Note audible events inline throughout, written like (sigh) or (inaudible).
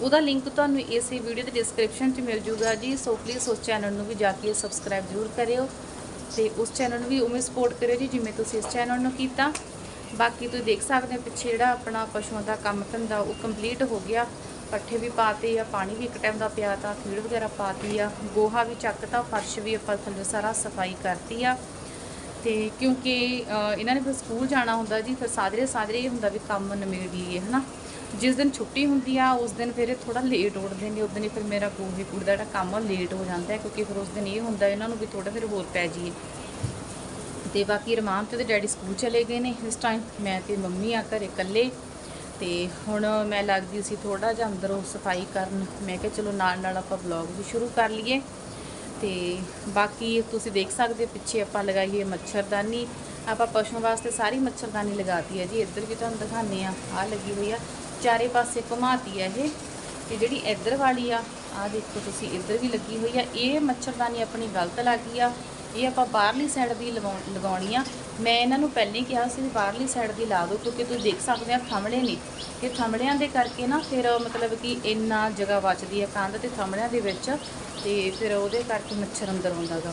ਉਹਦਾ ਲਿੰਕ ਤੁਹਾਨੂੰ ਇਸੇ ਵੀਡੀਓ ਦੇ ਡਿਸਕ੍ਰਿਪਸ਼ਨ 'ਚ ਮਿਲ ਜੂਗਾ ਜੀ। ਸੋ ਪਲੀਜ਼ ਉਸ ਚੈਨਲ ਨੂੰ ਵੀ ਜਾ ਕੇ ਸਬਸਕ੍ਰਾਈਬ ਜ਼ਰੂਰ ਕਰਿਓ ਤੇ ਉਸ ਚੈਨਲ ਨੂੰ ਵੀ ਉਵੇਂ ਸਪੋਰਟ ਕਰਿਓ ਜੀ, ਜਿਵੇਂ ਤੁਸੀਂ ਇਸ ਚੈਨਲ ਨੂੰ ਕੀਤਾ। ਬਾਕੀ ਤੁਸੀਂ ਦੇਖ ਸਕਦੇ ਹੋ ਪਿੱਛੇ ਜਿਹੜਾ ਆਪਣਾ ਪਸ਼ੂਆਂ ਦਾ ਕੰਮ ਧੰਦਾ ਉਹ ਕੰਪਲੀਟ ਹੋ ਗਿਆ। ਪੱਠੇ ਵੀ ਪਾਤੇ ਆ, ਪਾਣੀ ਵੀ ਇੱਕ ਟਾਈਮ ਦਾ ਪਿਆ ਤਾ ਫੀਡ ਵਗੈਰਾ ਪਾਤੀ ਆ। ਗੋਹਾ ਵੀ ਚੱਕਤਾ ਫਰਸ਼ ਵੀ ਆਪਾਂ ਥੱਲੇ ਸਾਰਾ ਸਫ਼ਾਈ ਕਰਤੀ ਆ। ਤੇ ਕਿਉਂਕਿ ਇਹਨਾਂ ਨੇ ਫਿਰ ਸਕੂਲ ਜਾਣਾ ਹੁੰਦਾ ਜੀ, ਫਿਰ ਸਾਜਰੇ ਸਾਜਰੇ ਇਹ ਹੁੰਦਾ ਵੀ ਕੰਮ ਨਿਮੇੜ ਲਈਏ, ਹਨਾ? ਜਿਸ ਦਿਨ ਛੁੱਟੀ ਹੁੰਦੀ ਆ, ਉਸ ਦਿਨ ਫਿਰ ਇਹ ਥੋੜਾ ਲੇਟ ਉੱਠਦੇ ਨੇ, ਉਸ ਹੀ ਫਿਰ ਮੇਰਾ ਗੋਹੇ ਕੂੜੇ ਦਾ ਜਿਹੜਾ ਕੰਮ ਆ ਲੇਟ ਹੋ ਜਾਂਦਾ ਹੈ, ਕਿਉਂਕਿ ਫਿਰ ਉਸ ਦਿਨ ਇਹ ਹੁੰਦਾ, ਇਹਨਾਂ ਨੂੰ ਵੀ ਥੋੜਾ ਫਿਰ ਹੋਰ ਪੈ ਜਾਈਏ। ਤੇ ਬਾਕੀ ਰਮਾਨ ਤੇ ਉਹਦੇ ਡੈਡੀ ਸਕੂਲ ਚਲੇ ਗਏ ਨੇ ਇਸ ਟਾਈਮ ਮੈਂ ਤੇ ਮੰਮੀ ਆ ਘਰੇ ਇਕੱਲੇ। ਤੇ ਹੁਣ ਮੈਂ ਲੱਗਦੀ ਸੀ ਥੋੜਾ ਜਿਹਾ ਅੰਦਰੋਂ ਸਫ਼ਾਈ ਕਰਨ। ਮੈਂ ਕਿਹਾ ਚਲੋ ਨਾਲ ਨਾਲ ਆਪਾਂ ਵਲੌਗ ਵੀ ਸ਼ੁਰੂ ਕਰ ਲਈਏ। ਤੇ ਬਾਕੀ ਤੁਸੀਂ ਦੇਖ ਸਕਦੇ ਹੋ, ਪਿੱਛੇ ਆਪਾਂ ਲਗਾਈਏ ਮੱਛਰਦਾਨੀ। ਆਪਾਂ ਪਸ਼ੂਆਂ ਵਾਸਤੇ ਸਾਰੀ ਮੱਛਰਦਾਨੀ ਲਗਾਤੀ ਹੈ ਜੀ। ਇੱਧਰ ਵੀ ਤੁਹਾਨੂੰ ਦਿਖਾਉਂਦੇ ਆ ਆ ਲੱਗੀ ਹੋਈ ਆ। ਚਾਰੇ ਪਾਸੇ ਘੁਮਾਤੀ ਹੈ ਇਹ ਤੇ ਜਿਹੜੀ ਇੱਧਰ ਵਾਲੀ ਆ ਆ ਦੇਖੋ ਤੁਸੀਂ ਇੱਧਰ ਵੀ ਲੱਗੀ ਹੋਈ ਆ, ਇਹ ਮੱਛਰਦਾਨੀ ਆਪਣੀ ਗਲਤ ਲੱਗੀ ਆ, ਇਹ ਆਪਾਂ ਬਾਹਰਲੀ ਸਾਈਡ ਦੀ ਲਗਾਉ- ਲਗਾਉਣੀ ਆ। ਮੈਂ ਇਹਨਾਂ ਨੂੰ ਪਹਿਲਾਂ ਹੀ ਕਿਹਾ ਸੀ ਵੀ ਬਾਹਰਲੀ ਸਾਈਡ ਦੀ ਲਾ ਦਿਓ, ਕਿਉਂਕਿ ਤੁਸੀਂ ਦੇਖ ਸਕਦੇ ਆ ਥੰਮਲੇ ਨਹੀਂ ਤੇ ਥੰਮਲਿਆਂ ਦੇ ਕਰਕੇ ਨਾ ਫਿਰ ਮਤਲਬ ਕਿ ਇੰਨਾ ਜਗ੍ਹਾ ਬਚਦੀ ਆ ਕੰਧ ਤੇ ਥੰਮੜਿਆਂ ਦੇ ਵਿੱਚ, ਤੇ ਫਿਰ ਉਹਦੇ ਕਰਕੇ ਮੱਛਰ ਅੰਦਰ ਆਉਂਦਾ ਗਾ।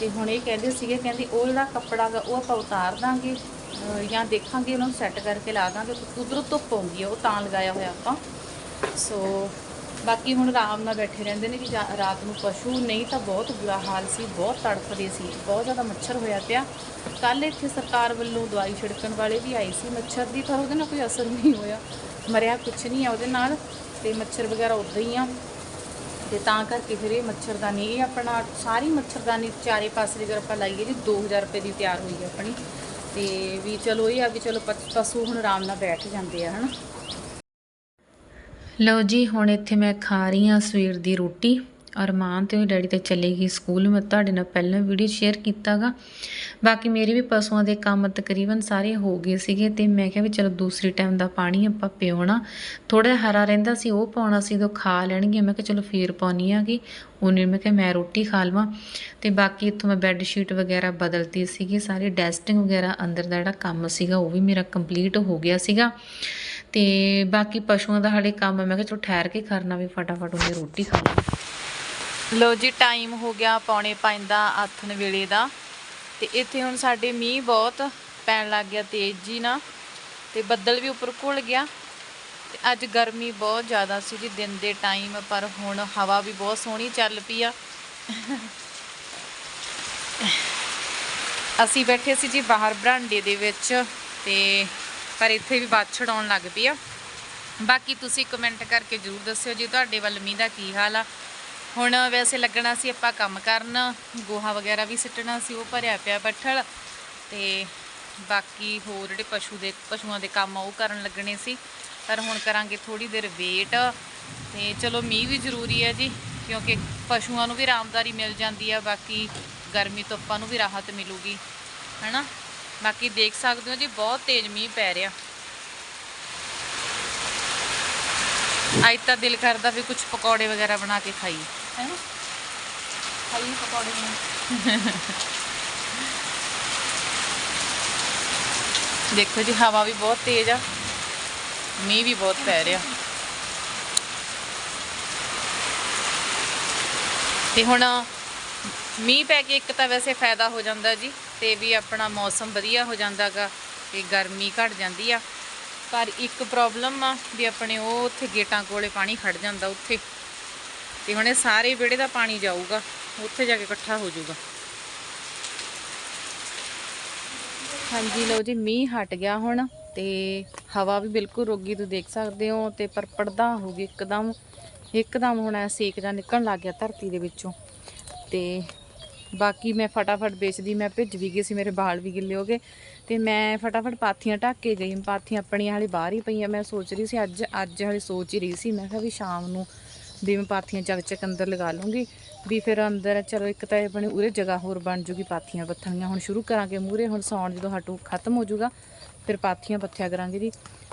ਤੇ ਹੁਣ ਇਹ ਕਹਿੰਦੇ ਸੀਗੇ, ਕਹਿੰਦੇ ਉਹ ਜਿਹੜਾ ਕੱਪੜਾ ਗਾ, ਉਹ ਆਪਾਂ ਉਤਾਰ ਦਾਂਗੇ। ਜਾਂ ਦੇਖਾਂਗੇ, ਉਹਨਾਂ ਨੂੰ ਸੈੱਟ ਕਰਕੇ ਲਾ ਦਾਂਗੇ ਉਧਰੋਂ ਧੁੱਪ ਆਉਂਦੀ ਹੈ ਉਹ ਤਾਂ ਲਗਾਇਆ ਹੋਇਆ ਆਪਾਂ। ਸੋ ਬਾਕੀ ਹੁਣ ਆਰਾਮ ਨਾਲ ਬੈਠੇ ਰਹਿੰਦੇ ਨੇ ਕਿ ਜਾ- ਰਾਤ ਨੂੰ ਪਸ਼ੂ, ਨਹੀਂ ਤਾਂ ਬਹੁਤ ਬੁਰਾ ਹਾਲ ਸੀ, ਬਹੁਤ ਤੜਫਦੇ ਸੀ, ਬਹੁਤ ਜ਼ਿਆਦਾ ਮੱਛਰ ਹੋਇਆ ਪਿਆ। ਕੱਲ ਇੱਥੇ ਸਰਕਾਰ ਵੱਲੋਂ ਦਵਾਈ ਛਿੜਕਣ ਵਾਲੇ ਵੀ ਆਏ ਸੀ ਮੱਛਰ ਦੀ, ਪਰ ਉਹਦੇ ਨਾਲ ਕੋਈ ਅਸਰ ਨਹੀਂ ਹੋਇਆ। ਮਰਿਆ ਕੁਛ ਨਹੀਂ ਆ ਉਹਦੇ ਨਾਲ, ਤੇ ਮੱਛਰ ਵਗੈਰਾ ਉਦਾਂ ਹੀ ਆ। ਤੇ ਤਾਂ ਕਰਕੇ ਫਿਰ ਇਹ ਮੱਛਰਦਾਨੀ, ਇਹ ਆਪਣਾ ਸਾਰੀ ਮੱਛਰਦਾਨੀ ਚਾਰੇ ਪਾਸੇ ਅਗਰ ਆਪਾਂ ਲਾਈਏ ਜੀ 2000 ਰੁਪਏ ਦੀ ਤਿਆਰ ਹੋਈ ਹੈ ਆਪਣੀ। ਤੇ ਵੀ ਚਲੋ ਇਹ ਆ ਵੀ ਚਲੋ ਪਸ਼ੂ ਹੁਣ ਆਰਾਮ ਨਾਲ ਬੈਠ ਜਾਂਦੇ ਆ, ਹਨਾ। ਲਓ ਜੀ, ਹੁਣ ਇੱਥੇ ਮੈਂ ਖਾ ਰਹੀ ਹਾਂ ਸਵੇਰ ਦੀ ਰੋਟੀ। ਅਰਮਾਨ ਤੇ ਡੈਡੀ ਤੇ ਚਲੇ ਗਈ ਸਕੂਲ। ਮੈਂ ਤੁਹਾਡੇ ਨਾਲ ਪਹਿਲਾਂ ਵੀਡੀਓ ਸ਼ੇਅਰ ਕੀਤਾਗਾ। ਬਾਕੀ ਮੇਰੇ ਵੀ ਪਸ਼ੂਆਂ ਦੇ ਕੰਮ ਤਕਰੀਬਨ ਸਾਰੇ ਹੋ ਗਏ ਸੀਗੇ ਤੇ ਮੈਂ ਕਿਹਾ ਵੀ ਚਲੋ ਦੂਸਰੀ ਟਾਈਮ ਦਾ ਪਾਣੀ ਆਪਾਂ ਪਿਉਣਾ। ਥੋੜਾ ਜਿਹਾ ਹਰਾ ਰਹਿੰਦਾ ਸੀ, ਉਹ ਪਾਉਣਾ ਸੀ ਉਹ ਖਾ ਲੈਣਗੇ। ਮੈਂ ਕਿਹਾ ਚਲੋ ਫੇਰ ਪਾਉਣੀ ਆਗੀ। ਉਹਨੇ ਮੈਂ ਕਿਹਾ ਮੈਂ ਰੋਟੀ ਖਾ ਲਵਾਂ। ਤੇ ਬਾਕੀ ਇੱਥੋਂ ਮੈਂ ਬੈੱਡ ਸ਼ੀਟ ਵਗੈਰਾ ਬਦਲਤੀ ਸੀਗੀ। ਸਾਰੀ ਡੈਸਟਿੰਗ ਵਗੈਰਾ ਅੰਦਰ ਦਾ ਜਿਹੜਾ ਕੰਮ ਸੀਗਾ, ਉਹ ਵੀ ਮੇਰਾ ਕੰਪਲੀਟ ਹੋ ਗਿਆ ਸੀਗਾ। ਤੇ ਬਾਕੀ ਪਸ਼ੂਆਂ ਦਾ ਹਾਲੇ ਕੰਮ ਮੈਂ ਕਿਹਾ ਚਲੋ ਠਹਿਰ ਕੇ ਕਰਨਾ ਵੀ ਫਟਾਫਟ, ਉਹਨੇ ਰੋਟੀ ਖਾ ਲਈ। ਲੋ ਜੀ ਟਾਈਮ ਹੋ ਗਿਆ ਪੌਣੇ 5 ਦਾ ਆਥਣ ਵੇਲੇ ਦਾ। ਤੇ ਇੱਥੇ ਹੁਣ ਸਾਡੇ ਮੀਂਹ ਬਹੁਤ ਪੈਣ ਲੱਗ ਗਿਆ, ਤੇਜ਼ ਜੀ ਨਾ। ਤੇ ਬੱਦਲ ਵੀ ਉੱਪਰ ਘੁਲ ਗਿਆ। ਤੇ ਅੱਜ ਗਰਮੀ ਬਹੁਤ ਜ਼ਿਆਦਾ ਸੀ ਜੀ ਦਿਨ ਦੇ ਟਾਈਮ ਪਰ ਹੁਣ ਹਵਾ ਵੀ ਬਹੁਤ ਸੋਹਣੀ ਚੱਲ ਪਈ ਆ। ਅਸੀਂ ਬੈਠੇ ਸੀ ਜੀ ਬਾਹਰ ਬਰਾਂਡੇ ਦੇ ਵਿੱਚ, ਤੇ ਪਰ ਇੱਥੇ ਵੀ ਬਾਛੜ ਆਉਣ ਲੱਗ ਪਈ ਆ। ਬਾਕੀ ਤੁਸੀਂ ਕਮੈਂਟ ਕਰਕੇ ਜਰੂਰ ਦੱਸਿਓ ਜੀ, ਤੁਹਾਡੇ ਵੱਲ ਮੀਂਹ ਦਾ ਕੀ ਹਾਲ ਆ। ਹੁਣ ਵੈਸੇ ਲੱਗਣਾ ਸੀ ਆਪਾਂ ਕੰਮ ਕਰਨ, ਗੋਹਾ ਵਗੈਰਾ ਵੀ ਸਿੱਟਣਾ ਸੀ, ਉਹ ਭਰਿਆ ਪਿਆ ਬੱਠਲ, ਤੇ ਬਾਕੀ ਹੋਰ ਜਿਹੜੇ ਪਸ਼ੂ ਦੇ, ਪਸ਼ੂਆਂ ਦੇ ਕੰਮ ਆ ਉਹ ਕਰਨ ਲੱਗਣੇ ਸੀ, ਪਰ ਹੁਣ ਕਰਾਂਗੇ ਥੋੜੀ ਦੇਰ ਵੇਟ, ਤੇ ਚਲੋ ਮੀਂਹ ਵੀ ਜ਼ਰੂਰੀ ਹੈ ਜੀ, ਕਿਉਂਕਿ ਪਸ਼ੂਆਂ ਨੂੰ ਵੀ ਆਰਾਮਦਾਰੀ ਮਿਲ ਜਾਂਦੀ ਆ, ਬਾਕੀ ਗਰਮੀ ਤੋਂ ਆਪਾਂ ਨੂੰ ਵੀ ਰਾਹਤ ਮਿਲੂਗੀ, ਹੈਨਾ? ਬਾਕੀ ਦੇਖ ਸਕਦੇ ਹੋ ਜੀ, ਬਹੁਤ ਤੇਜ਼ ਮੀਂਹ ਪੈ ਰਿਹਾ। ਅੱਜ ਤਾਂ ਦਿਲ ਕਰਦਾ ਵੀ ਕੁਝ ਪਕੌੜੇ ਵਗੈਰਾ ਬਣਾ ਕੇ ਖਾਈਏ। ਹੈ ਨਾ? ਖਾਈ ਪਕੌੜੇ (laughs) ਦੇਖੋ ਜੀ, ਹਵਾ ਵੀ ਬਹੁਤ ਤੇਜ਼ ਆ। ਮੀਂਹ ਵੀ ਬਹੁਤ ਪੈ ਰਿਹਾ। ਤੇ ਹੁਣ ਮੀਂਹ ਪੈ ਕੇ ਇੱਕ ਤਾਂ ਵੈਸੇ ਫਾਇਦਾ ਹੋ ਜਾਂਦਾ ਜੀ, ਤੇ ਵੀ ਆਪਣਾ ਮੌਸਮ ਵਧੀਆ ਹੋ ਜਾਂਦਾਗਾ ਤੇ ਗਰਮੀ ਘਟ ਜਾਂਦੀ ਆ। ਪਰ ਇੱਕ ਪ੍ਰੋਬਲਮ ਆ ਵੀ ਆਪਣੇ ਉਹ ਉੱਥੇ ਗੇਟਾਂ ਕੋਲੇ ਪਾਣੀ ਖੜ ਜਾਂਦਾ ਉੱਥੇ। ਤੇ ਹੁਣ ਇਹ ਸਾਰੇ ਵਿਹੜੇ ਦਾ ਪਾਣੀ ਜਾਊਗਾ, ਉੱਥੇ ਜਾ ਕੇ ਇਕੱਠਾ ਹੋ ਜਾਊਗਾ। ਹਾਂਜੀ, ਲਓ ਜੀ, ਮੀਂਹ ਹਟ ਗਿਆ ਹੁਣ ਤੇ ਹਵਾ ਵੀ ਬਿਲਕੁਲ ਰੋਗੀ ਤੁਸੀਂ ਦੇਖ ਸਕਦੇ ਹੋ ਤੇ ਪਰ ਪਰਦਾ ਹੋ ਗਈ ਇੱਕਦਮ ਇੱਕਦਮ ਹੁਣ ਐ ਸੇਕ ਜਾਂ ਨਿਕਲਣ ਲੱਗ ਗਿਆ ਧਰਤੀ ਦੇ ਵਿੱਚੋਂ। ਤੇ ਬਾਕੀ ਮੈਂ ਫਟਾਫਟ ਵੇਚਦੀ, ਮੈਂ ਭਿੱਜ ਵੀ ਗਈ ਸੀ, ਮੇਰੇ ਬਾਲ ਵੀ ਗਿੱਲੇ ਹੋ ਗਏ ਤੇ ਮੈਂ ਫਟਾਫਟ ਪਾਥੀਆਂ ਢੱਕ ਕੇ ਗਈ, ਪਾਥੀਆਂ ਆਪਣੀਆਂ ਹਾਲੇ ਬਾਹਰ ਹੀ ਪਈਆਂ, ਮੈਂ ਸੋਚ ਰਹੀ ਸੀ ਅੱਜ ਅੱਜ ਹਾਲੇ ਸੋਚ ਹੀ ਰਹੀ ਸੀ, ਮੈਂ ਕਿਹਾ ਵੀ ਸ਼ਾਮ ਨੂੰ ਵੀ ਮੈਂ ਪਾਥੀਆਂ ਚੱਕ ਚੱਕ ਅੰਦਰ ਲਗਾ ਲੂੰਗੀ। ਵੀ ਫਿਰ ਅੰਦਰ ਚਲੋ ਇੱਕ ਤਾਂ ਆਪਣੇ ਉਰੇ ਜਗ੍ਹਾ ਹੋਰ ਬਣ ਜੂਗੀ ਪਾਥੀਆਂ ਪੱਥਣੀਆਂ ਹੁਣ ਸ਼ੁਰੂ ਕਰਾਂਗੇ ਮੂਰੇ ਹੁਣ ਸੌਣ ਜਦੋਂ ਹਟੂ ਖਤਮ ਹੋ ਜੂਗਾ, ਫਿਰ ਪਾਥੀਆਂ ਪੱਥਿਆ ਕਰਾਂਗੇ ਜੀ।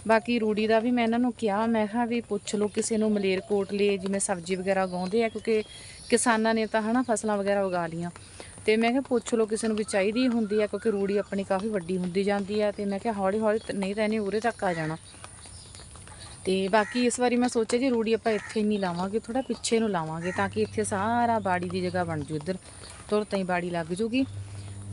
ਬਾਕੀ ਰੂੜੀ ਦਾ ਵੀ ਮੈਂ ਇਹਨਾਂ ਨੂੰ ਕਿਹਾ, ਮੈਂ ਕਿਹਾ ਵੀ ਪੁੱਛ ਲਓ ਕਿਸੇ ਨੂੰ ਮਲੇਰਕੋਟਲੇ ਜਿਵੇਂ ਸਬਜ਼ੀ ਵਗੈਰਾ ਉਗਾਉਂਦੇ ਆ, ਕਿਉਂਕਿ ਕਿਸਾਨਾਂ ਨੇ ਤਾਂ ਹਨਾ ਫਸਲਾਂ ਵਗੈਰਾ ਉਗਾ ਲੀਆਂ ਤੇ ਮੈਂ ਕਿਹਾ ਪੁੱਛ ਲਓ ਕਿਸੇ ਨੂੰ ਵੀ ਚਾਹੀਦੀ ਹੁੰਦੀ ਆ, ਕਿਉਂਕਿ ਰੂੜੀ ਆਪਣੀ ਕਾਫੀ ਵੱਡੀ ਹੁੰਦੀ ਜਾਂਦੀ ਆ। ਤੇ ਮੈਂ ਕਿਹਾ ਹੌਲੀ ਹੌਲੀ ਨਹੀਂ ਤਾਂ ਇਹਨੇ ਉਰੇ ਤੱਕ ਆ ਜਾਣਾ। ਤੇ ਬਾਕੀ ਇਸ ਵਾਰੀ ਮੈਂ ਸੋਚਿਆ ਜੀ ਰੂੜੀ ਆਪਾਂ ਇੱਥੇ ਨਹੀਂ ਲਾਵਾਂਗੇ ਥੋੜਾ ਪਿੱਛੇ ਨੂੰ ਲਾਵਾਂਗੇ ਤਾਂ ਕਿ ਇੱਥੇ ਸਾਰਾ ਬਾੜੀ ਦੀ ਜਗ੍ਹਾ ਬਣ ਜੂ ਇੱਧਰ, ਤੁਰ ਤਾਈ ਬਾੜੀ ਲੱਗ ਜੂਗੀ।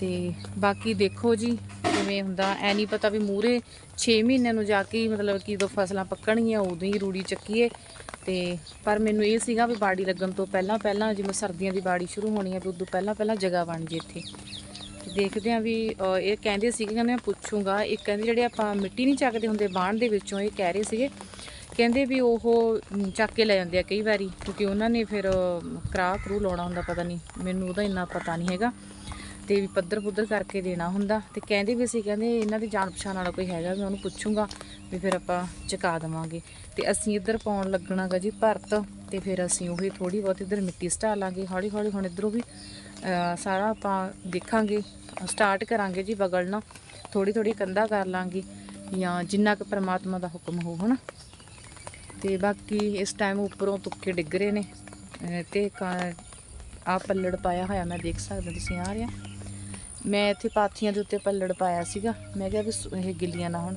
ਤੇ ਬਾਕੀ ਦੇਖੋ ਜੀ, ਕਿਵੇਂ ਹੁੰਦਾ, ਐ ਨਹੀਂ ਪਤਾ ਵੀ ਮੂਰੇ 6 ਮਹੀਨਿਆਂ ਨੂੰ ਜਾ ਕੇ ਮਤਲਬ ਕਿ ਜਦੋਂ ਫਸਲਾਂ ਪੱਕਣਗੀਆਂ, ਉਦੋਂ ਹੀ ਰੂੜੀ ਚੱਕੀਏ। ਤੇ ਪਰ ਮੈਨੂੰ ਇਹ ਸੀਗਾ ਵੀ ਬਾੜੀ ਲੱਗਣ ਤੋਂ ਪਹਿਲਾਂ ਪਹਿਲਾਂ ਜਿਵੇਂ ਸਰਦੀਆਂ ਦੀ ਬਾੜੀ ਸ਼ੁਰੂ ਹੋਣੀ ਹੈ ਵੀ ਉਦੋਂ ਪਹਿਲਾਂ ਪਹਿਲਾਂ ਜਗ੍ਹਾ ਬਣ ਜੇ ਇੱਥੇ। ਤੇ ਦੇਖਦੇ ਆ ਵੀ ਇਹ ਕਹਿੰਦੇ ਸੀਗੇ, ਕਹਿੰਦੇ ਮੈਂ ਪੁੱਛੂੰਗਾ ਇੱਕ ਕਹਿੰਦੇ ਜਿਹੜੇ ਆਪਾਂ ਮਿੱਟੀ ਨਹੀਂ ਚੱਕਦੇ ਹੁੰਦੇ ਬਾਣ ਦੇ ਵਿੱਚੋਂ ਇਹ ਕਹਿ ਰਹੇ ਸੀਗੇ ਕਹਿੰਦੇ ਵੀ ਉਹ ਚੱਕ ਕੇ ਲੈ ਜਾਂਦੇ ਆ ਕਈ ਵਾਰੀ, ਕਿਉਂਕਿ ਉਹਨਾਂ ਨੇ ਫਿਰ ਕਰਾ ਕਰੂ ਲਾਉਣਾ ਹੁੰਦਾ, ਪਤਾ ਨਹੀਂ, ਮੈਨੂੰ ਉਹਦਾ ਇੰਨਾ ਪਤਾ ਨਹੀਂ ਹੈਗਾ। ਤੇ ਵੀ ਪੱਧਰ ਪੁੱਧਰ ਕਰਕੇ ਦੇਣਾ ਹੁੰਦਾ। ਤੇ ਕਹਿੰਦੇ ਵੀ ਅਸੀਂ, ਕਹਿੰਦੇ ਇਹਨਾਂ ਦੀ ਜਾਣ ਪਛਾਣ ਵਾਲਾ ਕੋਈ ਹੈਗਾ, ਮੈਂ ਉਹਨੂੰ ਪੁੱਛੂੰਗਾ ਵੀ ਫਿਰ ਆਪਾਂ ਚੁਕਾ ਦੇਵਾਂਗੇ। ਤੇ ਅਸੀਂ ਇੱਧਰ ਪਾਉਣ ਲੱਗਣਾਗਾ ਜੀ ਭਰਤ, ਤੇ ਫਿਰ ਅਸੀਂ ਉਹੀ ਥੋੜੀ ਬਹੁਤ ਇੱਧਰ ਮਿੱਟੀ ਸਟਾ ਲਾਂਗੇ। ਹੌਲੀ ਹੌਲੀ ਹੁਣ ਇੱਧਰੋਂ ਵੀ ਸਾਰਾ ਆਪਾਂ ਦੇਖਾਂਗੇ, ਸਟਾਰਟ ਕਰਾਂਗੇ ਜੀ ਬਗਲਣਾ। ਥੋੜੀ ਥੋੜੀ ਕੰਧਾ ਕਰ ਲਾਂਗੇ, ਜਾਂ ਜਿੰਨਾ ਕੁ ਪਰਮਾਤਮਾ ਦਾ ਹੁਕਮ ਹੋ ਹਨਾ? ਤੇ ਬਾਕੀ ਇਸ ਟਾਈਮ ਉੱਪਰੋਂ ਤੁੱਕੇ ਡਿੱਗ ਰਹੇ ਨੇ ਅਹ, ਤੇ ਆ ਪੱਲੜ ਪਾਇਆ ਹੋਇਆ ਮੈਂ ਦੇਖ ਸਕਦਾ ਤੁਸੀਂ ਆ ਰਿਹਾ ਮੈਂ ਇੱਥੇ ਪਾਥੀਆਂ ਦੇ ਉੱਤੇ ਪੱਲੜ ਪਾਇਆ ਸੀਗਾ ਮੈਂ ਕਿਹਾ ਵੀ ਇਹ ਗਿੱਲੀਆਂ ਨਾ ਹੁਣ।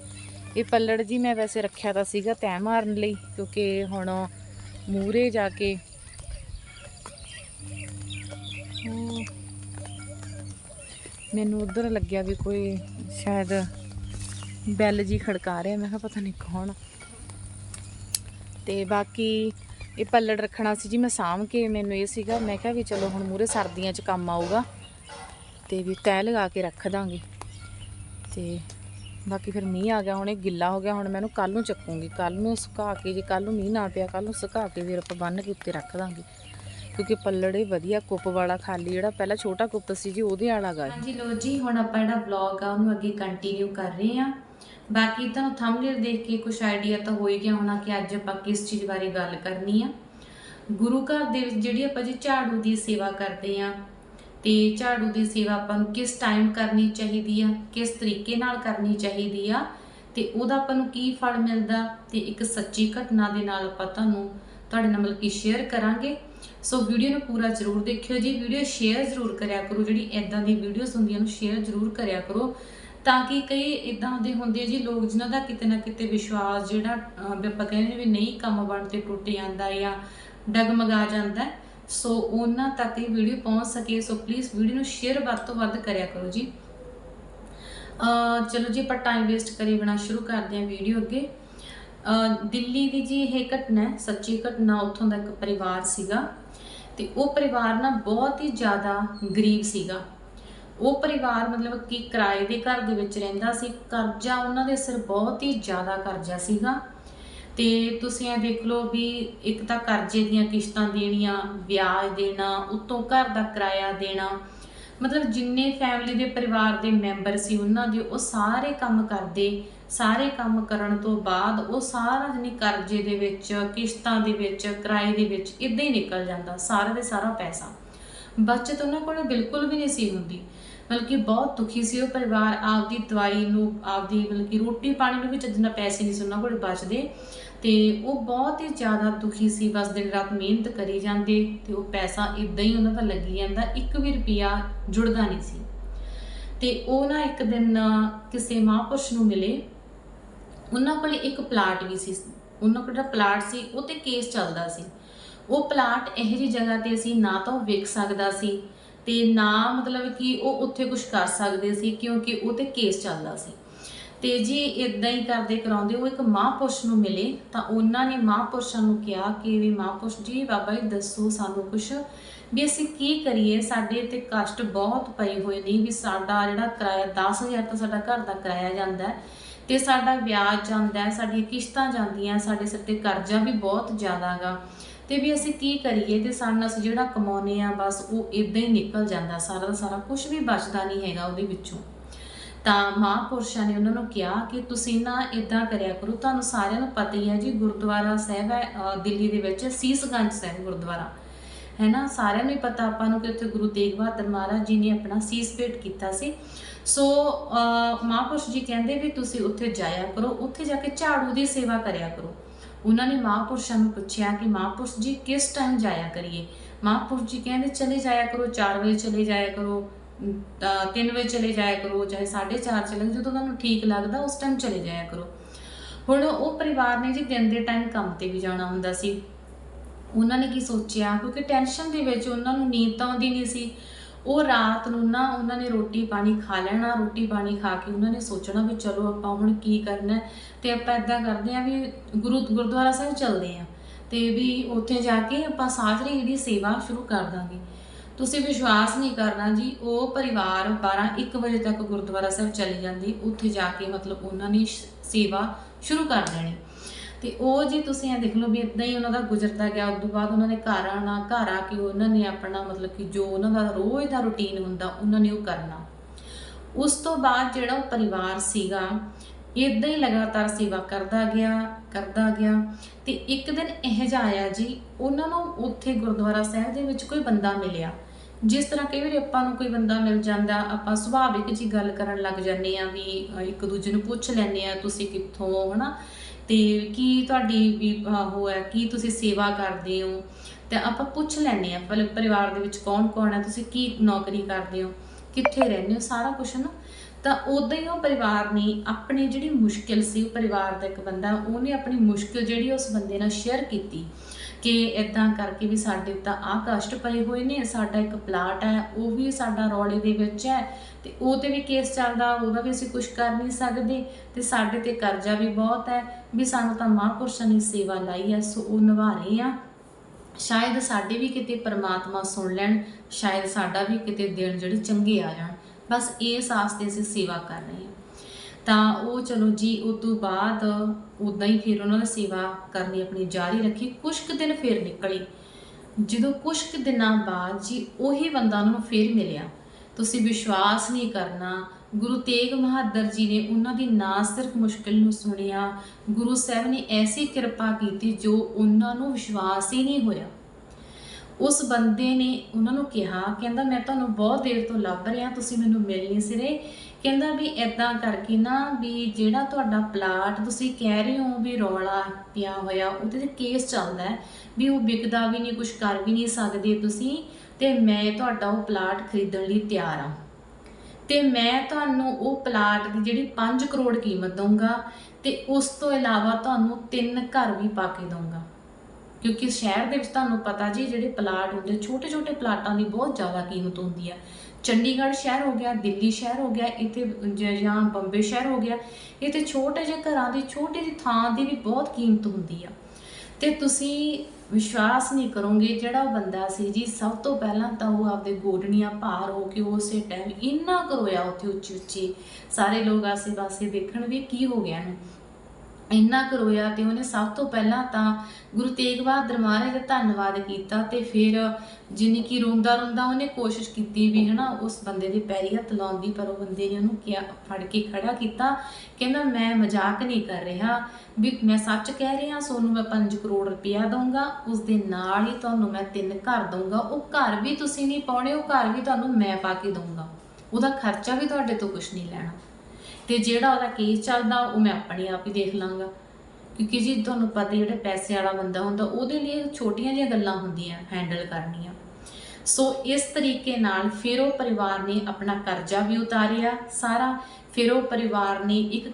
ਇਹ ਪੱਲੜ ਜੀ ਮੈਂ ਵੈਸੇ ਰੱਖਿਆ ਤਾਂ ਸੀਗਾ ਤੈਅ ਮਾਰਨ ਲਈ ਕਿਉਂਕਿ ਹੁਣ ਮੂਰੇ ਜਾ ਕੇ ਮੈਨੂੰ ਉਧਰ ਲੱਗਿਆ ਵੀ ਕੋਈ ਸ਼ਾਇਦ ਬੈਲ ਜੀ ਖੜਕਾ ਰਿਹਾ ਮੈਂ ਕਿਹਾ ਪਤਾ ਨਹੀਂ ਕੌਣ ਤੇ ਬਾਕੀ ਇਹ ਪੱਲੜ ਰੱਖਣਾ ਸੀ ਜੀ, ਮੈਂ ਸਾਂਭ ਕੇ ਮੈਨੂੰ ਇਹ ਸੀਗਾ, ਮੈਂ ਕਿਹਾ ਵੀ ਚਲੋ ਹੁਣ ਮੂਰੇ ਸਰਦੀਆਂ 'ਚ ਕੰਮ ਆਊਗਾ ਤੇ ਵੀ ਤੈਅ ਲਗਾ ਕੇ ਰੱਖ ਦਾਂਗੇ। ਤੇ ਬਾਕੀ ਫਿਰ ਮੀਂਹ ਆ ਗਿਆ, ਹੁਣ ਇਹ ਗਿੱਲਾ ਹੋ ਗਿਆ, ਹੁਣ ਮੈਂ ਇਹਨੂੰ ਕੱਲ ਨੂੰ ਚੱਕੂੰਗੀ। ਕੱਲ ਨੂੰ ਸੁਕਾ ਕੇ, ਜੇ ਕੱਲ ਨੂੰ ਮੀਂਹ ਨਾ ਪਿਆ ਕੱਲ ਨੂੰ ਸੁਕਾ ਕੇ ਫਿਰ ਆਪਾਂ ਬੰਨ ਕੇ ਉੱਤੇ ਰੱਖ ਦਾਂਗੇ। ਕਿਉਂਕਿ ਪੱਲੜੇ ਵਧੀਆ ਕੁੱਪ ਵਾਲਾ ਖਾਲੀ, ਜਿਹੜਾ ਪਹਿਲਾਂ ਛੋਟਾ ਕੁੱਪ ਸੀ ਜੀ, ਉਹਦੇ ਵਾਲਾ ਗਾ ਹਾਂਜੀ ਲੋ ਜੀ, ਹੁਣ ਆਪਾਂ ਜਿਹੜਾ ਵਲੌਗ ਆ, ਉਹਨੂੰ ਅੱਗੇ ਕੰਟੀਨਿਊ ਕਰ ਰਹੇ ਆ ਬਾਕੀ ਤੁਹਾਨੂੰ ਥੰਬਨੇਲ ਦੇਖ ਕੇ ਕੁਝ ਆਈਡੀਆ ਤਾਂ ਹੋ ਹੀ ਗਿਆ ਹੋਣਾ ਕਿ ਅੱਜ ਆਪਾਂ ਕਿਸ ਚੀਜ਼ ਬਾਰੇ ਗੱਲ ਕਰਨੀ ਆ। ਗੁਰੂ ਘਰ ਦੇ ਵਿੱਚ ਜਿਹੜੀ ਆਪਾਂ ਜੀ ਝਾੜੂ ਦੀ ਸੇਵਾ ਕਰਦੇ ਆ, ਤੇ ਝਾੜੂ ਦੀ ਸੇਵਾ ਆਪਾਂ ਨੂੰ ਕਿਸ ਟਾਈਮ ਕਰਨੀ ਚਾਹੀਦੀ ਆ, ਕਿਸ ਤਰੀਕੇ ਨਾਲ ਕਰਨੀ ਚਾਹੀਦੀ ਆ, ਤੇ ਉਹਦਾ ਆਪਾਂ ਨੂੰ ਕੀ ਫਲ ਮਿਲਦਾ, ਤੇ ਇੱਕ ਸੱਚੀ ਘਟਨਾ ਦੇ ਨਾਲ ਆਪਾਂ ਤੁਹਾਨੂੰ ਤੁਹਾਡੇ ਨਾਲ ਮਤਲਬ ਕਿ ਸ਼ੇਅਰ ਕਰਾਂਗੇ। ਸੋ ਵੀਡੀਓ ਨੂੰ ਪੂਰਾ ਜ਼ਰੂਰ ਦੇਖਿਓ ਜੀ। ਵੀਡੀਓ ਸ਼ੇਅਰ ਜ਼ਰੂਰ ਕਰਿਆ ਕਰੋ। ਜਿਹੜੀ ਐਦਾਂ ਦੀ ਵੀਡੀਓਜ਼ ਹੁੰਦੀਆਂ ਨੂੰ ਸ਼ੇਅਰ ਜ਼ਰੂਰ ਕਰਿਆ ਕਰੋ। ਤਾਂ ਕਿ ਕਈ ਇਦਾਂ ਦੇ ਹੁੰਦੇ ਆ ਜੀ, ਲੋਕ ਜਿਨ੍ਹਾਂ ਦਾ ਕਿਤੇ ਨਾ ਕਿਤੇ ਵਿਸ਼ਵਾਸ ਜਿਹੜਾ ਵੀ ਆਪਾਂ ਕਹਿੰਦੇ ਵੀ ਨਹੀਂ ਕੰਮ ਬਣ ਤੇ ਟੁੱਟ ਜਾਂਦਾ ਜਾਂ ਡਗਮਗਾ ਜਾਂਦਾ ਸੋ ਉਹਨਾਂ ਤੱਕ ਇਹ ਵੀਡੀਓ ਪਹੁੰਚ ਸਕੇ। ਸੋ ਪਲੀਜ਼ ਵੀਡੀਓ ਨੂੰ ਸ਼ੇਅਰ ਵੱਧ ਤੋਂ ਵੱਧ ਕਰਿਆ ਕਰੋ ਜੀ। ਚਲੋ ਜੀ, ਆਪਾਂ ਟਾਈਮ ਵੇਸਟ ਕਰੀ ਬਿਨਾ ਸ਼ੁਰੂ ਕਰਦੇ ਹਾਂ ਵੀਡੀਓ ਅੱਗੇ। ਦਿੱਲੀ ਦੀ ਜੀ ਇਹ ਘਟਨਾ ਹੈ, ਸੱਚੀ ਘਟਨਾ ਉੱਥੋਂ ਦਾ ਇੱਕ ਪਰਿਵਾਰ ਸੀਗਾ। ਤੇ ਉਹ ਪਰਿਵਾਰ ਨਾ ਬਹੁਤ ਹੀ ਜ਼ਿਆਦਾ ਗਰੀਬ ਸੀਗਾ। ਉਹ ਪਰਿਵਾਰ ਮਤਲਬ ਕਿ ਕਿਰਾਏ ਦੇ ਘਰ ਦੇ ਵਿੱਚ ਰਹਿੰਦਾ ਸੀ, ਕਰਜ਼ਾ ਉਹਨਾਂ ਦੇ ਸਿਰ ਬਹੁਤ ਹੀ ਜ਼ਿਆਦਾ ਕਰਜ਼ਾ ਸੀਗਾ। ਤੇ ਤੁਸੀਂ ਇਹ ਦੇਖ ਲਓ ਵੀ ਇੱਕ ਤਾਂ ਕਰਜ਼ੇ ਦੀਆਂ ਕਿਸ਼ਤਾਂ ਦੇਣੀਆਂ, ਵਿਆਜ ਦੇਣਾ, ਉੱਤੋਂ ਘਰ ਦਾ ਕਿਰਾਇਆ ਦੇਣਾ, ਮਤਲਬ ਜਿੰਨੇ ਫੈਮਿਲੀ ਦੇ ਪਰਿਵਾਰ ਦੇ ਮੈਂਬਰ ਸੀ ਉਹਨਾਂ ਦੇ, ਉਹ ਸਾਰੇ ਕੰਮ ਕਰਦੇ, ਸਾਰੇ ਕੰਮ ਕਰਨ ਤੋਂ ਬਾਅਦ ਉਹ ਸਾਰਾ ਜਿਹਨੇ ਕਰਜ਼ੇ ਦੇ ਵਿੱਚ, ਕਿਸ਼ਤਾਂ ਦੇ ਵਿੱਚ, ਕਿਰਾਏ ਦੇ ਵਿੱਚ ਇਦਾਂ ਹੀ ਨਿਕਲ ਜਾਂਦਾ, ਸਾਰਾ ਦੇ ਸਾਰਾ ਪੈਸਾ। ਬਚਤ ਉਹਨਾਂ ਕੋਲ ਬਿਲਕੁਲ ਵੀ ਨਹੀਂ ਸੀ ਹੁੰਦੀ। ਮਤਲਬ ਕਿ ਬਹੁਤ ਦੁਖੀ ਸੀ ਉਹ ਪਰਿਵਾਰ ਆਪਦੀ ਦਵਾਈ ਨੂੰ, ਆਪਦੀ ਮਤਲਬ ਕਿ ਰੋਟੀ ਪਾਣੀ ਨੂੰ ਵੀ ਚੱਜਣਾ ਪੈਸੇ ਨਹੀਂ ਸੀ ਉਹਨਾਂ ਕੋਲ ਬਚਦੇ। ਤੇ ਉਹ ਬਹੁਤ ਹੀ ਜ਼ਿਆਦਾ ਦੁਖੀ ਸੀ, ਬਸ ਦਿਨ ਰਾਤ ਮਿਹਨਤ ਕਰੀ ਜਾਂਦੇ ਤੇ ਉਹ ਪੈਸਾ ਇਦਾਂ ਹੀ ਉਹਨਾਂ ਦਾ ਲੱਗੀ ਜਾਂਦਾ, ਇੱਕ ਵੀ ਰੁਪਿਆ ਜੁੜਦਾ ਨਹੀਂ ਸੀ। ਤੇ ਉਹ ਨਾ ਇੱਕ ਦਿਨ ਕਿਸੇ ਮਹਾਂਪੁਰਸ਼ ਨੂੰ ਮਿਲੇ, ਉਹਨਾਂ ਕੋਲ ਇੱਕ ਪਲਾਟ ਵੀ ਸੀ, ਉਹਨਾਂ ਕੋਲ ਜਿਹੜਾ ਪਲਾਟ ਸੀ, ਉਹ ਤੇ ਕੇਸ ਚੱਲਦਾ ਸੀ। ਉਹ ਪਲਾਟ ਇਹੋ ਜਿਹੀ ਜਗ੍ਹਾ ਤੇ ਸੀ ਨਾ ਤਾਂ ਉਹ ਵਿਕ ਸਕਦਾ ਸੀ ਤੇ ਨਾ ਮਤਲਬ ਕਿ ਉਹ ਉੱਥੇ ਕੁਝ ਕਰ ਸਕਦੇ ਸੀ, ਕਿਉਂਕਿ ਉਹ ਤੇ ਕੇਸ ਚੱਲਦਾ ਸੀ। ਤੇ ਜੀ ਇਦਾਂ ਹੀ ਕਰਦੇ ਕਰਾਉਂਦੇ, ਉਹ ਇੱਕ ਮਹਾਂਪੁਰਸ਼ ਨੂੰ ਮਿਲੇ, ਤਾਂ ਉਹਨਾਂ ਨੇ ਮਹਾਂਪੁਰਸ਼ਾਂ ਨੂੰ ਕਿਹਾ ਕਿ ਵੀ ਮਹਾਂਪੁਰਸ਼ ਜੀ ਬਾਬਾ ਜੀ, ਦੱਸੋ ਸਾਨੂੰ ਕੁਝ ਵੀ ਅਸੀਂ ਕੀ ਕਰੀਏ? ਸਾਡੇ ਤੇ ਕਸ਼ਟ ਬਹੁਤ ਪਏ ਹੋਏ ਨੇ ਵੀ ਸਾਡਾ ਜਿਹੜਾ ਕਿਰਾਇਆ 10000 ਤਾਂ ਸਾਡਾ ਘਰ ਦਾ ਕਿਰਾਇਆ ਜਾਂਦਾ ਹੈ ਤੇ ਸਾਡਾ ਵਿਆਜ ਜਾਂਦਾ ਹੈ, ਸਾਡੀਆਂ ਕਿਸ਼ਤਾਂ ਜਾਂਦੀਆਂ, ਸਾਡੇ ਸਿਰ ਤੇ ਕਰਜ਼ਾ ਵੀ ਬਹੁਤ ਜ਼ਿਆਦਾ ਗਾ ਤੇ ਵੀ ਅਸੀਂ ਕੀ ਕਰੀਏ ਤੇ ਸਾਨੂੰ ਅਸੀਂ ਜਿਹੜਾ ਕਮਾਉਨੇ ਆ ਬਸ ਉਹ ਇਦਾਂ ਹੀ ਨਿਕਲ ਜਾਂਦਾ ਸਾਰਾ ਦਾ ਸਾਰਾ ਕੁਝ ਵੀ ਬਚਦਾ ਨਹੀਂ ਹੈਗਾ ਉਹਦੇ ਵਿੱਚੋਂ। ਤਾਂ ਮਹਾਂਪੁਰਸ਼ਾਂ ਨੇ ਉਹਨਾਂ ਨੂੰ ਕਿਹਾ ਕਿ ਤੁਸੀਂ ਨਾ ਇਦਾਂ ਕਰਿਆ ਕਰੋ ਤੁਹਾਨੂੰ ਸਾਰਿਆਂ ਨੂੰ ਪਤਾ ਹੀ ਹੈ ਜੀ ਗੁਰਦੁਆਰਾ ਸਾਹਿਬ ਹੈ ਦਿੱਲੀ ਦੇ ਵਿੱਚ ਸੀਸਗੰਜ ਸਾਹਿਬ ਗੁਰਦੁਆਰਾ। ਹੈ ਨਾ ਸਾਰਿਆਂ ਨੂੰ ਹੀ ਪਤਾ ਆਪਾਂ ਨੂੰ ਕਿ ਉੱਥੇ ਗੁਰੂ ਤੇਗ ਬਹਾਦਰ ਮਹਾਰਾਜ ਜੀ ਨੇ ਆਪਣਾ ਸੀਸ ਭੇਟ ਕੀਤਾ ਸੀ। ਸੋ ਅ, ਮਹਾਂਪੁਰਸ਼ ਜੀ ਕਹਿੰਦੇ ਵੀ ਤੁਸੀਂ ਉੱਥੇ ਜਾਇਆ ਕਰੋ ਉੱਥੇ ਜਾ ਕੇ ਝਾੜੂ ਦੀ ਸੇਵਾ ਕਰਿਆ ਕਰੋ। ਉਹਨਾਂ ਨੇ ਮਹਾਂਪੁਰਸ਼ਾਂ ਨੂੰ ਪੁੱਛਿਆ ਕਿ ਮਹਾਂਪੁਰਸ਼ ਜੀ ਕਿਸ ਟਾਈਮ ਜਾਇਆ ਕਰੀਏ? ਮਹਾਂਪੁਰਸ਼ ਜੀ ਕਹਿੰਦੇ ਚਲੇ ਜਾਇਆ ਕਰੋ 4 ਵਜੇ ਚਲੇ ਜਾਇਆ ਕਰੋ 3 ਵਜੇ ਚਲੇ ਜਾਇਆ ਕਰੋ ਚਾਹੇ 4:30 ਚਲੇ ਜਾਓ, ਜਦੋਂ ਤੁਹਾਨੂੰ ਠੀਕ ਲੱਗਦਾ ਉਸ ਟਾਈਮ ਚਲੇ ਜਾਇਆ ਕਰੋ। ਹੁਣ ਉਹ ਪਰਿਵਾਰ ਨੇ ਜੀ ਦਿਨ ਦੇ ਟਾਈਮ ਕੰਮ ਤੇ ਵੀ ਜਾਣਾ ਹੁੰਦਾ ਸੀ। ਉਹਨਾਂ ਨੇ ਕੀ ਸੋਚਿਆ ਕਿਉਂਕਿ ਟੈਨਸ਼ਨ ਦੇ ਵਿੱਚ ਉਹਨਾਂ ਨੂੰ ਨੀਂਦ ਤਾਂ ਆਉਂਦੀ ਨਹੀਂ ਸੀ। ਉਹ ਰਾਤ ਨੂੰ ਨਾ ਉਹਨਾਂ ਨੇ ਰੋਟੀ ਪਾਣੀ ਖਾ ਲੈਣਾ, ਰੋਟੀ ਪਾਣੀ ਖਾ ਕੇ ਉਹਨਾਂ ਨੇ ਸੋਚਣਾ ਵੀ ਚਲੋ ਆਪਾਂ ਹੁਣ ਕੀ ਕਰਨਾ ਹੈ। ਤੇ ਆਪਾਂ ਇਦਾਂ ਕਰਦੇ ਆ ਵੀ ਗੁਰੂ, ਗੁਰਦੁਆਰਾ ਸਾਹਿਬ ਚੱਲਦੇ ਆ ਤੇ ਵੀ ਉੱਥੇ ਜਾ ਕੇ ਆਪਾਂ ਸਾਜਰੀ ਜਿਹੜੀ ਸੇਵਾ ਸ਼ੁਰੂ ਕਰ ਦਾਂਗੇ। ਤੁਸੀਂ ਵਿਸ਼ਵਾਸ ਨਹੀਂ ਕਰਨਾ ਜੀ, ਉਹ ਪਰਿਵਾਰ 12 1 ਵਜੇ ਤੱਕ ਗੁਰਦੁਆਰਾ ਸਾਹਿਬ ਚਲੀ ਜਾਂਦੀ, ਉੱਥੇ ਜਾ ਕੇ ਮਤਲਬ ਉਹਨਾਂ ਨੇ ਸੇਵਾ ਸ਼ੁਰੂ ਕਰ ਦੇਣੀ। ਤੇ ਉਹ ਜੀ ਤੁਸੀਂ ਇਹ ਦੇਖ ਲਓ ਵੀ ਇਦਾਂ ਹੀ ਉਹਨਾਂ ਦਾ ਗੁਜ਼ਰਦਾ ਗਿਆ, ਉਸ ਤੋਂ ਬਾਅਦ ਉਹਨਾਂ ਨੇ ਘਰ ਆਣਾ ਘਰ ਆ ਕੇ ਉਹਨਾਂ ਨੇ ਆਪਣਾ ਮਤਲਬ ਕਿ ਜੋ ਉਹਨਾਂ ਦਾ ਰੋਜ਼ ਦਾ ਰੁਟੀਨ ਹੁੰਦਾ, ਉਹਨਾਂ ਨੇ ਉਹ ਕਰਨਾ। ਉਸ ਤੋਂ ਬਾਅਦ ਜਿਹੜਾ ਉਹ ਪਰਿਵਾਰ ਸੀਗਾ ਇਦਾਂ ਹੀ ਲਗਾਤਾਰ ਸੇਵਾ ਕਰਦਾ ਗਿਆ ਕਰਦਾ ਗਿਆ। ਤੇ ਇੱਕ ਦਿਨ ਇਹ ਜਿਹਾ ਆਇਆ ਜੀ, ਉਹਨਾਂ ਨੂੰ ਉੱਥੇ ਗੁਰਦੁਆਰਾ ਸਾਹਿਬ ਦੇ ਵਿੱਚ ਕੋਈ ਬੰਦਾ ਮਿਲਿਆ। ਜਿਸ ਤਰ੍ਹਾਂ ਕਈ ਵਾਰੀ ਆਪਾਂ ਨੂੰ ਕੋਈ ਬੰਦਾ ਮਿਲ ਜਾਂਦਾ, ਆਪਾਂ ਸੁਭਾਵਿਕ ਜੀ ਗੱਲ ਕਰਨ ਲੱਗ ਜਾਂਦੇ ਆ ਵੀ ਇੱਕ ਦੂਜੇ ਨੂੰ ਪੁੱਛ ਲੈਂਦੇ ਆ ਤੁਸੀਂ ਕਿੱਥੋਂ ਹਨਾ? ਤੇ ਕੀ ਤੁਹਾਡੀ ਵੀ ਉਹ ਹੈ, ਕੀ ਤੁਸੀਂ ਸੇਵਾ ਕਰਦੇ ਹੋ? ਤੇ ਆਪਾਂ ਪੁੱਛ ਲੈਂਦੇ ਆ ਪਰਿਵਾਰ ਦੇ ਵਿੱਚ ਕੌਣ ਕੌਣ ਹੈ? ਤੁਸੀਂ ਕੀ ਨੌਕਰੀ ਕਰਦੇ ਹੋ? ਕਿੱਥੇ ਰਹਿੰਦੇ ਹੋ? ਸਾਰਾ ਕੁਝ ਨਾ ਤਾਂ ਉਦਾਂ ਹੀ ਉਹ ਪਰਿਵਾਰ ਨੇ ਆਪਣੀ ਜਿਹੜੀ ਮੁਸ਼ਕਿਲ ਸੀ, ਉਹ ਪਰਿਵਾਰ ਦਾ ਇੱਕ ਬੰਦਾ, ਉਹਨੇ ਆਪਣੀ ਮੁਸ਼ਕਿਲ ਜਿਹੜੀ ਉਸ ਬੰਦੇ ਨਾਲ ਸ਼ੇਅਰ ਕੀਤੀ ਕਿ ਇਦਾਂ ਕਰਕੇ ਵੀ ਸਾਡੇ ਤਾਂ ਆਹ ਕਸ਼ਟ ਪਏ ਹੋਏ ਨੇ, ਸਾਡਾ ਇੱਕ ਪਲਾਟ ਹੈ, ਉਹ ਵੀ ਸਾਡਾ ਰੌਲੇ ਦੇ ਵਿੱਚ ਹੈ ਤੇ ਉਹ ਤੇ ਵੀ ਕੇਸ ਚੱਲਦਾ, ਉਹਦਾ ਵੀ ਅਸੀਂ ਕੁਝ ਕਰ ਨਹੀਂ ਸਕਦੇ ਤੇ ਸਾਡੇ ਤੇ ਕਰਜ਼ਾ ਵੀ ਬਹੁਤ ਹੈ, ਵੀ ਸਾਨੂੰ ਤਾਂ ਮਹਾਂਪੁਰਸ਼ਾਂ ਨੇ ਸੇਵਾ ਲਾਈ ਹੈ, ਸੋ ਉਹ ਨਿਭਾ ਰਹੇ ਆ। ਸ਼ਾਇਦ ਸਾਡੇ ਵੀ ਕਿਤੇ ਪਰਮਾਤਮਾ ਸੁਣ ਲੈਣ, ਸ਼ਾਇਦ ਸਾਡਾ ਵੀ ਕਿਤੇ ਦਿਨ ਜਿਹੜੇ ਚੰਗੇ ਆ ਜਾਣ। ਬਸ ਇਸ ਆਸ ਤੇ ਅਸੀਂ ਸੇਵਾ ਕਰ ਰਹੇ ਹਾਂ। ਤਾਂ ਉਹ ਚਲੋ ਜੀ ਉਸ ਤੋਂ ਬਾਅਦ ਉਦਾਂ ਹੀ ਫਿਰ ਉਹਨਾਂ ਨੇ ਸੇਵਾ ਕਰਨੀ, ਆਪਣੀ ਜਾਰੀ ਰੱਖੀ ਕੁਝ ਕੁ ਦਿਨ ਫਿਰ ਨਿਕਲੇ। ਜਦੋਂ ਕੁਝ ਕੁ ਦਿਨਾਂ ਬਾਅਦ ਜੀ, ਉਹੀ ਬੰਦਾ ਉਹਨਾਂ ਨੂੰ ਫਿਰ ਮਿਲਿਆ। ਤੁਸੀਂ ਵਿਸ਼ਵਾਸ ਨਹੀਂ ਕਰਨਾ, ਗੁਰੂ ਤੇਗ ਬਹਾਦਰ ਜੀ ਨੇ ਉਹਨਾਂ ਦੀ ਨਾ ਸਿਰਫ ਮੁਸ਼ਕਿਲ ਨੂੰ ਸੁਣਿਆ, ਗੁਰੂ ਸਾਹਿਬ ਨੇ ਐਸੀ ਕਿਰਪਾ ਕੀਤੀ ਜੋ ਉਹਨਾਂ ਨੂੰ ਵਿਸ਼ਵਾਸ ਹੀ ਨਹੀਂ ਹੋਇਆ। ਉਸ ਬੰਦੇ ਨੇ ਉਹਨਾਂ ਨੂੰ ਕਿਹਾ, ਕਹਿੰਦਾ, ਮੈਂ ਤੁਹਾਨੂੰ ਬਹੁਤ ਦੇਰ ਤੋਂ ਲੱਭ ਰਿਹਾ, ਤੁਸੀਂ ਮੈਨੂੰ ਮਿਲ ਨਹੀਂ ਸੀ ਰਹੇ ਕਹਿੰਦਾ ਵੀ ਐਦਾਂ ਕਰਕੇ ਨਾ ਵੀ ਜਿਹੜਾ ਤੁਹਾਡਾ ਪਲਾਟ ਤੁਸੀਂ ਕਹਿ ਰਹੇ ਹੋ ਵੀ ਰੌਲਾ ਪਿਆ ਹੋਇਆ, ਉਹਦੇ ਤੇ ਕੇਸ ਚੱਲਦਾ ਹੈ ਵੀ ਉਹ ਵਿਕਦਾ ਵੀ ਨਹੀਂ ਕੁਝ ਕਰ ਵੀ ਨਹੀਂ ਸਕਦੇ ਤੁਸੀਂ, ਤੇ ਮੈਂ ਤੁਹਾਡਾ ਉਹ ਪਲਾਟ ਖਰੀਦਣ ਲਈ ਤਿਆਰ ਹਾਂ। ਤੇ ਮੈਂ ਤੁਹਾਨੂੰ ਉਹ ਪਲਾਟ ਦੀ ਜਿਹੜੀ 5 ਕਰੋੜ ਕੀਮਤ ਦਊਂਗਾ, ਤੇ ਉਸ ਤੋਂ ਇਲਾਵਾ ਤੁਹਾਨੂੰ ਤਿੰਨ ਘਰ ਵੀ ਪਾ ਕੇ ਦਊਂਗਾ। ਕਿਉਂਕਿ ਸ਼ਹਿਰ ਦੇ ਵਿੱਚ ਤੁਹਾਨੂੰ ਪਤਾ ਜੀ, ਜਿਹੜੇ ਪਲਾਟ ਹੁੰਦੇ ਛੋਟੇ ਛੋਟੇ ਪਲਾਟਾਂ ਦੀ ਬਹੁਤ ਜ਼ਿਆਦਾ ਕੀਮਤ ਹੁੰਦੀ ਆ। ਚੰਡੀਗੜ੍ਹ ਸ਼ਹਿਰ ਹੋ ਗਿਆ, ਦਿੱਲੀ ਸ਼ਹਿਰ ਹੋ ਗਿਆ, ਇੱਥੇ ਜਾਂ ਬੰਬੇ ਸ਼ਹਿਰ ਹੋ ਗਿਆ, ਇੱਥੇ ਛੋਟੇ ਜਿਹੇ ਘਰਾਂ ਦੀ, ਛੋਟੀ ਜਿਹੀ ਥਾਂ ਦੀ ਵੀ ਬਹੁਤ ਕੀਮਤ ਹੁੰਦੀ ਆ। ਤੇ ਤੁਸੀਂ ਵਿਸ਼ਵਾਸ ਨਹੀਂ ਕਰੋਗੇ, ਜਿਹੜਾ ਉਹ ਬੰਦਾ ਸੀ ਜੀ, ਸਭ ਤੋਂ ਪਹਿਲਾਂ ਤਾਂ ਉਹ ਆਪਦੇ ਗੋਡਣੀਆਂ ਭਾਰ ਹੋ ਕੇ ਉਸੇ ਟਾਈਮ ਇੰਨਾ ਕਰੋਇਆ ਉੱਥੇ ਉੱਚੀ ਉੱਚੀ ਸਾਰੇ ਲੋਕ ਆਸੇ-ਪਾਸੇ ਦੇਖਣ ਵੀ ਕੀ ਹੋ ਗਿਆ ਇਹਨੂੰ। ਇੰਨਾ ਕਰੋਇਆ ਤੇ ਉਹਨੇ ਸਭ ਤੋਂ ਪਹਿਲਾਂ ਤਾਂ ਗੁਰੂ ਤੇਗ ਬਹਾਦਰ ਮਹਾਰਾਜ ਦਾ ਧੰਨਵਾਦ ਕੀਤਾ ਤੇ ਫਿਰ ਜਿੰਨੀ ਕਿ ਰੋਂਦਾ ਰੋਂਦਾ ਉਹਨੇ ਕੋਸ਼ਿਸ਼ ਕੀਤੀ ਵੀ ਹਨਾ ਉਸ ਬੰਦੇ ਦੇ ਪੈਰੀ ਹੱਥ ਲਾਉਣ ਦੀ, ਪਰ ਉਹ ਬੰਦੇ ਨੇ ਉਹਨੂੰ ਕਿਹਾ, ਫੜ ਕੇ ਖੜਾ ਕੀਤਾ, ਕਹਿੰਦਾ ਮੈਂ ਮਜ਼ਾਕ ਨਹੀਂ ਕਰ ਰਿਹਾ, ਵੀ ਮੈਂ ਸੱਚ ਕਹਿ ਰਿਹਾ, ਸੋਨੂੰ ਮੈਂ 5 ਕਰੋੜ ਰੁਪਇਆ ਦਊਂਗਾ ਉਸ ਦੇ ਨਾਲ ਹੀ ਤੁਹਾਨੂੰ ਮੈਂ ਤਿੰਨ ਘਰ ਦਊਂਗਾ, ਉਹ ਘਰ ਵੀ ਤੁਸੀਂ ਨਹੀਂ ਪਾਉਣੇ, ਉਹ ਘਰ ਵੀ ਤੁਹਾਨੂੰ ਮੈਂ ਪਾ ਕੇ ਦਊਂਗਾ, ਉਹਦਾ ਖਰਚਾ ਵੀ ਤੁਹਾਡੇ ਤੋਂ ਕੁਝ ਨਹੀਂ ਲੈਣਾ। ਤੇ ਜਿਹੜਾ ਉਹਦਾ ਕੇਸ ਚੱਲਦਾ, ਉਹ ਮੈਂ ਆਪਣੇ ਆਪ ਹੀ ਦੇਖ ਲਾਂਗਾ। ਕਿਉਂਕਿ ਜੀ ਤੁਹਾਨੂੰ ਪਤਾ ਜਿਹੜਾ ਪੈਸੇ ਵਾਲਾ ਬੰਦਾ ਹੁੰਦਾ, ਉਹਦੇ ਲਈ ਛੋਟੀਆਂ ਜਿਹੀਆਂ ਗੱਲਾਂ ਹੁੰਦੀਆਂ ਹੈਂਡਲ ਕਰਨੀਆਂ। ਸੋ ਇਸ ਤਰੀਕੇ ਨਾਲ ਫਿਰ ਉਹ ਪਰਿਵਾਰ ਨੇ ਆਪਣਾ ਕਰਜ਼ਾ ਵੀ ਉਤਾਰਿਆ, ਸਾਰਾ ਫਿਰ ਉਹ ਪਰਿਵਾਰ ਨੇ ਇੱਕ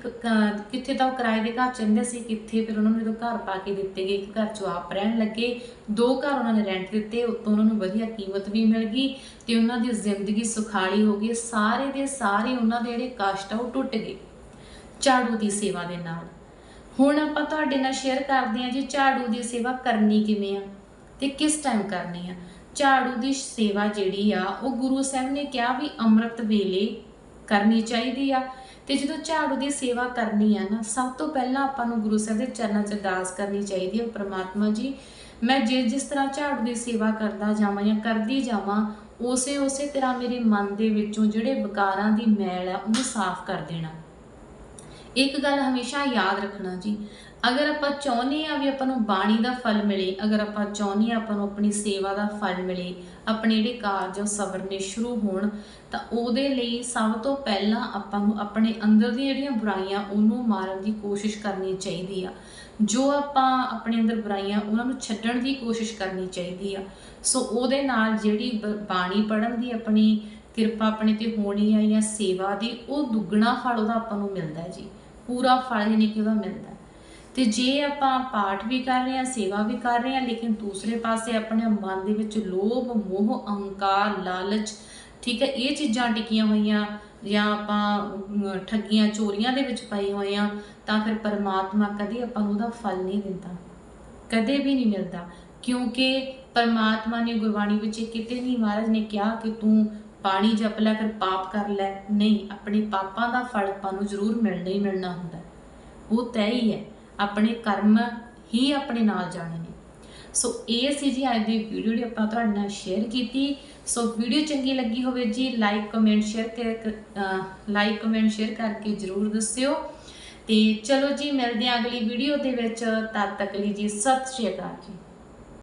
ਕਿੱਥੇ ਤਾਂ ਉਹ ਕਿਰਾਏ ਦੇ ਘਰ ਚੰਦੇ ਸੀ, ਕਿੱਥੇ ਫਿਰ ਉਹਨਾਂ ਨੂੰ ਜਦੋਂ ਘਰ ਪਾ ਕੇ ਦਿੱਤੇ ਗਏ, ਇੱਕ ਘਰ 'ਚ ਆਪ ਰਹਿਣ ਲੱਗੇ, ਦੋ ਘਰ ਉਹਨਾਂ ਨੇ ਰੈਂਟ ਦਿੱਤੇ, ਉੱਤੋਂ ਉਹਨਾਂ ਨੂੰ ਵਧੀਆ ਕੀਮਤ ਵੀ ਮਿਲ ਗਈ ਤੇ ਉਹਨਾਂ ਦੀ ਜ਼ਿੰਦਗੀ ਸੁਖਾਲੀ ਹੋ ਗਈ, ਸਾਰੇ ਦੇ ਸਾਰੇ ਉਹਨਾਂ ਦੇ ਜਿਹੜੇ ਕਸ਼ਟ ਆ ਉਹ ਟੁੱਟ ਗਏ ਝਾੜੂ ਦੀ ਸੇਵਾ ਦੇ ਨਾਲ। ਹੁਣ ਆਪਾਂ ਤੁਹਾਡੇ ਨਾਲ ਸ਼ੇਅਰ ਕਰਦੇ ਹਾਂ ਜੀ ਝਾੜੂ ਦੀ ਸੇਵਾ ਕਰਨੀ ਕਿਵੇਂ ਆ ਤੇ ਕਿਸ ਟਾਈਮ ਕਰਨੀ ਆ। ਝਾੜੂ ਦੀ ਸੇਵਾ ਜਿਹੜੀ ਆ, ਉਹ ਗੁਰੂ ਸਾਹਿਬ ਨੇ ਕਿਹਾ ਵੀ ਅੰਮ੍ਰਿਤ ਵੇਲੇ ਕਰਨੀ ਚਾਹੀਦੀ ਆ। ਤੇ ਜਦੋਂ ਝਾੜੂ ਦੀ ਸੇਵਾ ਕਰਨੀ ਆ ਨਾ, ਸਭ ਤੋਂ ਪਹਿਲਾਂ ਆਪਾਂ ਨੂੰ ਗੁਰੂ ਸਾਹਿਬ ਦੇ ਚਰਨਾਂ 'ਚ ਅਰਦਾਸ ਕਰਨੀ ਚਾਹੀਦੀ ਹੈ ਪ੍ਰਮਾਤਮਾ ਜੀ, ਮੈਂ ਜਿਸ ਜਿਸ ਤਰ੍ਹਾਂ ਝਾੜੂ ਦੀ ਸੇਵਾ ਕਰਦਾ ਜਾਵਾਂ ਜਾਂ ਕਰਦੀ ਜਾਵਾਂ ਉਸੇ ਉਸੇ ਤਰ੍ਹਾਂ ਮੇਰੇ ਮਨ ਦੇ ਵਿੱਚੋਂ ਜਿਹੜੇ ਵਿਕਾਰਾਂ ਦੀ ਮੈਲ ਆ, ਉਹਨੂੰ ਸਾਫ਼ ਕਰ ਦੇਣਾ। ਇੱਕ ਗੱਲ ਹਮੇਸ਼ਾ ਯਾਦ ਰੱਖਣਾ ਜੀ ਅਗਰ ਆਪਾਂ ਚਾਹੁੰਦੇ ਆ ਵੀ ਆਪਾਂ ਨੂੰ ਬਾਣੀ ਦਾ ਫਲ ਮਿਲੇ, ਅਗਰ ਆਪਾਂ ਚਾਹੁੰਦੇ ਆ ਆਪਾਂ ਨੂੰ ਆਪਣੀ ਸੇਵਾ ਦਾ ਫਲ ਮਿਲੇ, ਆਪਣੇ ਜਿਹੜੇ ਕਾਰਜ ਉਹ ਸਵਰਨੇ ਸ਼ੁਰੂ ਹੋਣ, ਤਾਂ ਉਹਦੇ ਲਈ ਸਭ ਤੋਂ ਪਹਿਲਾਂ ਆਪਾਂ ਨੂੰ ਆਪਣੇ ਅੰਦਰ ਦੀਆਂ ਜਿਹੜੀਆਂ ਬੁਰਾਈਆਂ, ਉਹਨੂੰ ਮਾਰਨ ਦੀ ਕੋਸ਼ਿਸ਼ ਕਰਨੀ ਚਾਹੀਦੀ ਆ। ਜੋ ਆਪਾਂ ਆਪਣੇ ਅੰਦਰ ਬੁਰਾਈਆਂ, ਉਹਨਾਂ ਨੂੰ ਛੱਡਣ ਦੀ ਕੋਸ਼ਿਸ਼ ਕਰਨੀ ਚਾਹੀਦੀ ਆ। ਸੋ ਉਹਦੇ ਨਾਲ ਜਿਹੜੀ ਬ- ਬਾਣੀ ਪੜਨ ਦੀ ਆਪਣੀ ਕਿਰਪਾ ਆਪਣੇ ਤੇ ਹੋਣੀ ਆ ਜਾਂ ਸੇਵਾ ਦੀ, ਉਹ ਦੁੱਗਣਾ ਫਲ ਉਹਦਾ ਆਪਾਂ ਨੂੰ ਮਿਲਦਾ ਜੀ। ਪੂਰਾ ਫਲ ਯਾਨੀ ਕਿ ਉਹਦਾ ਮਿਲਦਾ। ਤੇ ਜੇ ਆਪਾਂ ਪਾਠ ਵੀ ਕਰ ਰਹੇ ਹਾਂ, ਸੇਵਾ ਵੀ ਕਰ ਰਹੇ ਹਾਂ, ਲੇਕਿਨ ਦੂਸਰੇ ਪਾਸੇ ਆਪਣੇ ਮਨ ਦੇ ਵਿੱਚ ਲੋਭ, ਮੋਹ, ਅਹੰਕਾਰ, ਲਾਲਚ, ਠੀਕ ਹੈ, ਇਹ ਚੀਜ਼ਾਂ ਟਿਕੀਆਂ ਹੋਈਆਂ ਜਾਂ ਆਪਾਂ ਠੱਗੀਆਂ, ਚੋਰੀਆਂ ਦੇ ਵਿੱਚ ਪਏ ਹੋਏ ਆ ਤਾਂ ਫਿਰ ਪਰਮਾਤਮਾ ਕਦੇ ਆਪਾਂ ਨੂੰ ਉਹਦਾ ਫਲ ਨਹੀਂ ਦਿੰਦਾ, ਕਦੇ ਵੀ ਨਹੀਂ ਮਿਲਦਾ, ਕਿਉਂਕਿ ਪਰਮਾਤਮਾ ਨੇ ਗੁਰਬਾਣੀ ਵਿੱਚ ਕਿਤੇ ਨਹੀਂ ਮਹਾਰਾਜ ਨੇ ਕਿਹਾ ਕਿ ਤੂੰ ਪਾਣੀ ਜਪ ਲੈ, ਫਿਰ ਪਾਪ ਕਰ ਲੈ, ਨਹੀਂ, ਆਪਣੇ ਪਾਪਾਂ ਦਾ ਫਲ ਆਪਾਂ ਨੂੰ ਜ਼ਰੂਰ ਮਿਲਣਾ ਹੀ ਮਿਲਣਾ ਹੁੰਦਾ, ਉਹ ਤੈਅ ਹੀ ਹੈ। ਆਪਣੇ ਕਰਮ ਹੀ ਆਪਣੇ ਨਾਲ ਜਾਣੇ ਨੇ। ਸੋ ਇਹ ਸੀ ਜੀ ਅੱਜ ਦੀ ਵੀਡੀਓ ਜਿਹੜੀ ਆਪਾਂ ਤੁਹਾਡੇ ਨਾਲ ਸ਼ੇਅਰ ਕੀਤੀ। ਸੋ ਵੀਡੀਓ ਚੰਗੀ ਲੱਗੀ ਹੋਵੇ ਜੀ ਲਾਈਕ ਕਮੈਂਟ ਸ਼ੇਅਰ ਕਰ ਲਾਈਕ ਕਮੈਂਟ ਸ਼ੇਅਰ ਕਰਕੇ ਜਰੂਰ ਦੱਸਿਓ। ਤੇ ਚਲੋ ਜੀ, ਮਿਲਦੇ ਹਾਂ ਅਗਲੀ ਵੀਡੀਓ ਦੇ ਵਿੱਚ। ਤਦ ਤੱਕ ਲਈ ਜੀ, ਸਤਿ ਸ਼੍ਰੀ ਅਕਾਲ ਜੀ।